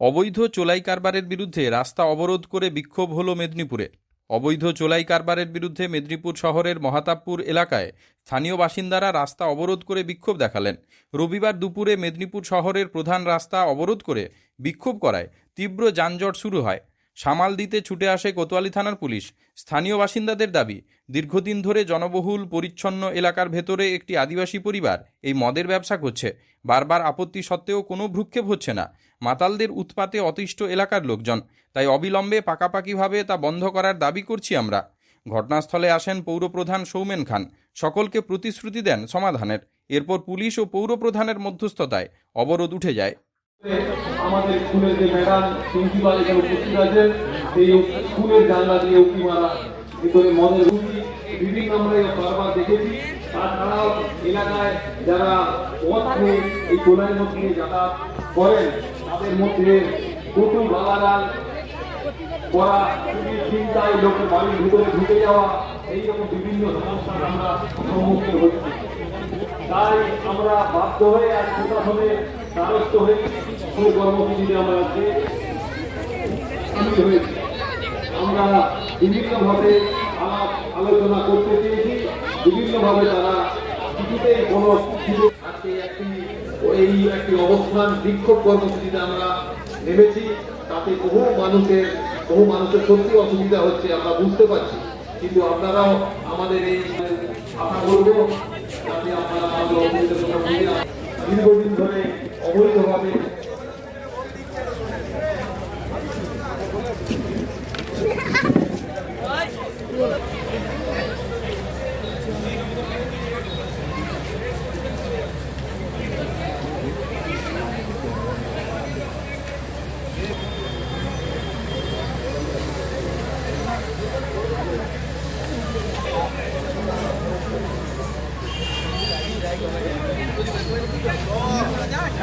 অবৈধ চোলাই কারবারের বিরুদ্ধে রাস্তা অবরোধ করে বিক্ষোভ হল মেদিনীপুরে। অবৈধ চোলাই কারবারের বিরুদ্ধে মেদিনীপুর শহরের মহাতাবপুর এলাকায় স্থানীয় বাসিন্দারা রাস্তা অবরোধ করে বিক্ষোভ দেখালেন। রবিবার দুপুরে মেদিনীপুর শহরের প্রধান রাস্তা অবরোধ করে বিক্ষোভ করায় তীব্র যানজট শুরু হয়। সামাল দিতে ছুটে আসে কোতোয়ালি থানার পুলিশ। স্থানীয় বাসিন্দাদের দাবি, দীর্ঘদিন ধরে জনবহুল, পরিচ্ছন্ন এলাকার ভেতরে একটি আদিবাসী পরিবার এই মদের ব্যবসা করছে। বারবার আপত্তি সত্ত্বেও কোনো ভ্রুক্ষেপ হচ্ছে না। মাতালদের উৎপাতে অতিষ্ঠ এলাকার লোকজন। তাই অবিলম্বে পাকাপাকিভাবে তা বন্ধ করার দাবি করছি আমরা। ঘটনাস্থলে আসেন পৌরপ্রধান সৌমেন খান। সকলকে প্রতিশ্রুতি দেন সমাধানের। এরপর পুলিশ ও পৌরপ্রধানের মধ্যস্থতায় অবরোধ উঠে যায়। আমাদের স্কুলের যে ম্যাডাম, প্রিন্সিপাল এখানে উপস্থিত আছেন স্কুলের জানলা দিয়ে উঁকি মারা, ভিতরে মদের বিভিন্ন আমরা এই কারবার দেখেছি। তাছাড়াও এলাকায় যারা পথ এই টোলার মধ্যে যাতায়াত করেন তাদের মধ্যে কটু গালাগাল করা খুবই চিন্তায় লোকের বাড়ির ভিতরে ঢুকে যাওয়া এইরকম বিভিন্ন সমস্যার আমরা সম্মুখীন হচ্ছি। তাই আমরা বাধ্য হয়ে আর প্রশাসনের দ্বারস্থ হয়ে সেই কর্মসূচিতে আমরা আজকে আমরা বিভিন্নভাবে আলাপ আলোচনা করতে চেয়েছি, বিভিন্নভাবে তারা কিছুতেই কোনো বহু মানুষের বহু মানুষের সত্যি অসুবিধা হচ্ছে, আমরা বুঝতে পারছি। কিন্তু আপনারাও আমাদের এই আশা করব যাতে আপনারা আমাদের অসুবিধার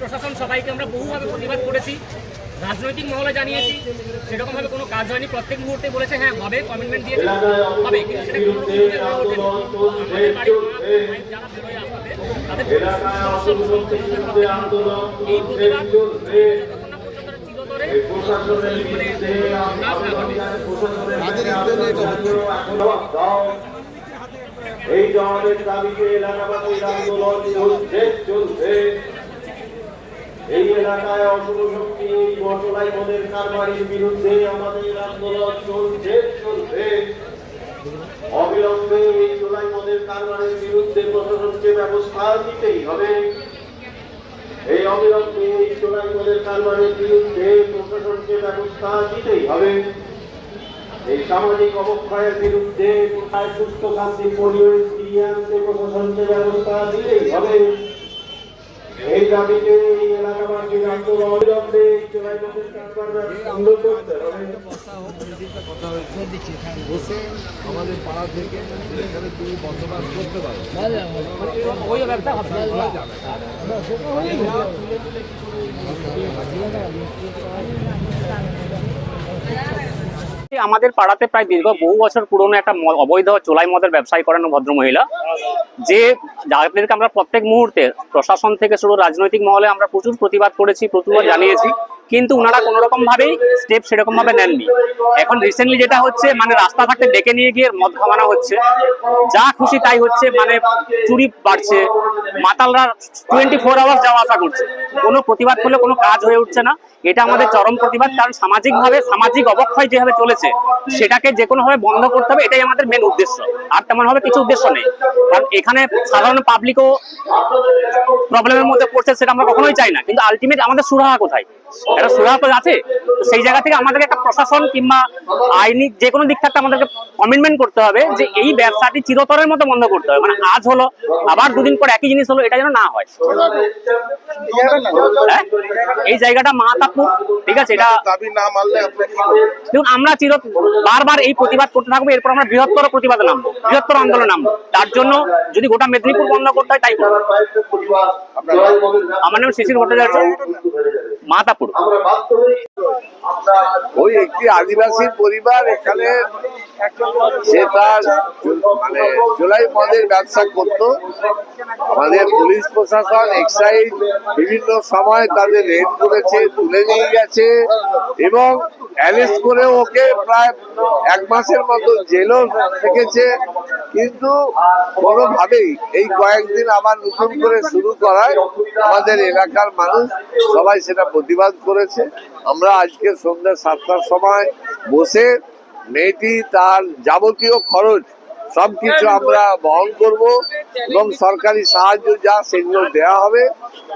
প্রশাসন সবাইকে আমরা বহুভাবে প্রতিবাদ করেছি। রাজনৈতিক মহলে জানিয়েছি সেরকমভাবে কোনো কাজ হয়নি। প্রত্যেক মুহূর্তে বলেছে হ্যাঁ হবে কমিটমেন্ট দিয়েছে হবে কিন্তু সেটা কোনো আমাদের যারা বেরোয় আসবে তাদের এই প্রতিবাদ এই জওয়ানের দাবিতে এলাকাবাসীর আন্দোলন চলছে চলছে। এই এলাকায় অশুভ শক্তি, এই বটলাই মদের কারবারির বিরুদ্ধে আমাদের আন্দোলন চলছে চলছে। অবিলম্বে এই চোলাই মদের কারবারের বিরুদ্ধে প্রশাসনকে ব্যবস্থা নিতেই হবে। এই অবিলম্বে এই চোলাই মদের কারবারের বিরুদ্ধে প্রশাসনকে ব্যবস্থা নিতেই হবে। এই সামাজিক অবক্ষয়ের বিরুদ্ধে সুস্থ শান্তি, পরিবেশ ফিরিয়ে আনতে প্রশাসনকে ব্যবস্থা নিতেই হবে। এই দাবিতে এই এলাকাবাসীর অবিলম্বে করতে বসে আমাদের পাড়া থেকে তুমি বন্দোবস্ত করতে পারো আমাদের পাড়াতে প্রায় দীর্ঘ বহু বছর পুরনো একটা অবৈধ চোলাই মদের ব্যবসায় করেন ভদ্রমহিলা। যে যাদেরকে আমরা প্রত্যেক মুহূর্তে প্রশাসন থেকে শুরু রাজনৈতিক মহলে আমরা প্রচুর প্রতিবাদ করেছি, প্রচুর জানিয়েছি। কিন্তু ওনারা কোনো রকম ভাবেই স্টেপ সেরকম ভাবে নেননি। এখন রিসেন্টলি যেটা হচ্ছে মানে রাস্তা ঘাটে ডেকে নিয়ে গিয়ে মদ খাওয়ানো হচ্ছে। যা খুশি তাই হচ্ছে মানে চুরি বাড়ছে। মাতালরা টোয়েন্টি ফোর আওয়ার্স যাওয়া আসা করছে। কোনো প্রতিবাদ করলে কোনো কাজ হয়ে উঠছে না। এটা আমাদের চরম প্রতিবাদ, কারণ সামাজিকভাবে সামাজিক অবক্ষয় যেভাবে চলেছে, সেটাকে যে কোনোভাবে বন্ধ করতে হবে, এটাই আমাদের মেন উদ্দেশ্য। আর তেমনভাবে কিছু উদ্দেশ্য নেই। কারণ এখানে সাধারণ পাবলিকও প্রবলেমের মধ্যে পড়ছে, সেটা আমরা কখনোই চাই না। কিন্তু আলটিমেট আমাদের সুরাহা কোথায়? একটা সুরাহা তো আছে সেই জায়গা থেকে আমাদেরকে একটা প্রশাসন কিংবা আইনি যে কোনো দিক থেকে আমাদেরকে কমিটমেন্ট করতে হবে যে এই ব্যবসাটি চিরতরের মতো বন্ধ করতে হবে। মানে আজ হলো, আবার দুদিন পর একই জিনিস হলো, এটা যেন না হয়। হ্যাঁ? এই জায়গাটা মাহাতাপুর, ঠিক আছে? এটা? দেখুন, আমরা চির, বারবার এই প্রতিবাদ করতে থাকব, এরপর আমরা বৃহত্তর প্রতিবাদ নামবো, বৃহত্তর আন্দোলন নামবো। তার জন্য যদি গোটা মেদিনীপুর বন্ধ করতে হয়, তাই করব। আমার নাম শিশির ভট্টাচার্য। মাতাপুর। ওই একটি আদিবাসী পরিবার এখানে সে তার মানে জুলাই মদের ব্যবসা করত। আমাদের পুলিশ প্রশাসন এক্সাইজ বিভিন্ন সময় তাদের রেড করেছে তুলে নিয়ে গেছে এবং অ্যারেস্ট করে ওকে প্রায় এক মাসের মতো জেলও থেকেছে। কিন্তু কোনোভাবেই এই কয়েকদিন আবার নতুন করে শুরু করায় আমাদের এলাকার মানুষ সবাই সেটা প্রতিবাদ করেছে। আমরা আজকে সন্ধ্যা সাতটার সময় বসে মেয়েটি তার যাবতীয় খরচ সবকিছু আমরা বহন করব এবং সরকারি সাহায্য যা সেগুলো দেয়া হবে।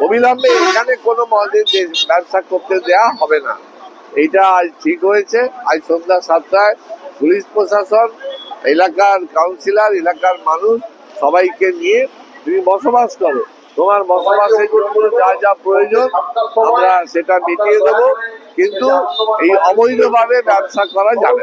অবিলম্বে এখানে কোনো মদের ব্যবসা করতে দেয়া হবে না। এইটা আজ ঠিক হয়েছে। আজ সন্ধ্যা সাতটায় পুলিশ প্রশাসন, এলাকার কাউন্সিলর এলাকার মানুষ সবাইকে নিয়ে তুমি বসবাস করো। তোমার বসবাসের জন্য যা যা প্রয়োজন, আমরা সেটা মিটিয়ে দেবো। কিন্তু এই অবৈধভাবে ব্যবসা করা যাবে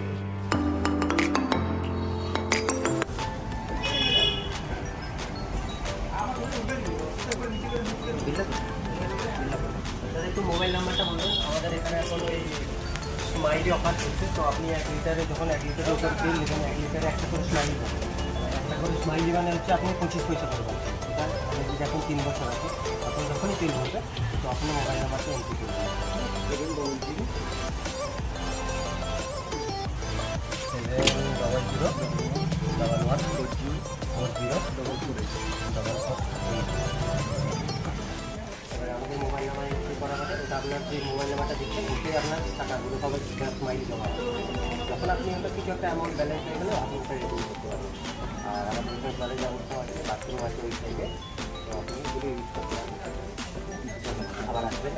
এখানে এখন স্মাইলি অফার চলছে তো আপনি এক লিটারে যখন এক লিটারের উপর বিল নেবেন এক লিটারে একটা করে স্মাইলি পাবেন একটা করে স্মাইলি মানে হচ্ছে আপনি পঁচিশ পয়সা পাবেন আপনি যদি এখন তিন বছর আছে তখন যখনই তিন ভরবে তো আপনি মোবাইল নাম্বারটা এন্ট্রি করে দেবেন। Double zero seven double zero double one four zero four zero double two double four করা হবে ওটা আপনার যে মোবাইল নাম্বারটা দিচ্ছেন ওটাই আপনার টাকাগুলো সবাই ক্যাশ মাইল জমা যখন আপনি ওটা কিছু একটা অ্যামাউন্ট ব্যালেন্স হয়ে গেলে, আপনি ওটা রিডিম করতে পারবেন। আর আমাদের এখানে ব্যালেন্স অবস্থা আছে বাথরুম আছে ওই সাইডে তো আপনি এগুলো ইউজ করতে পারবেন আবার আসবেন।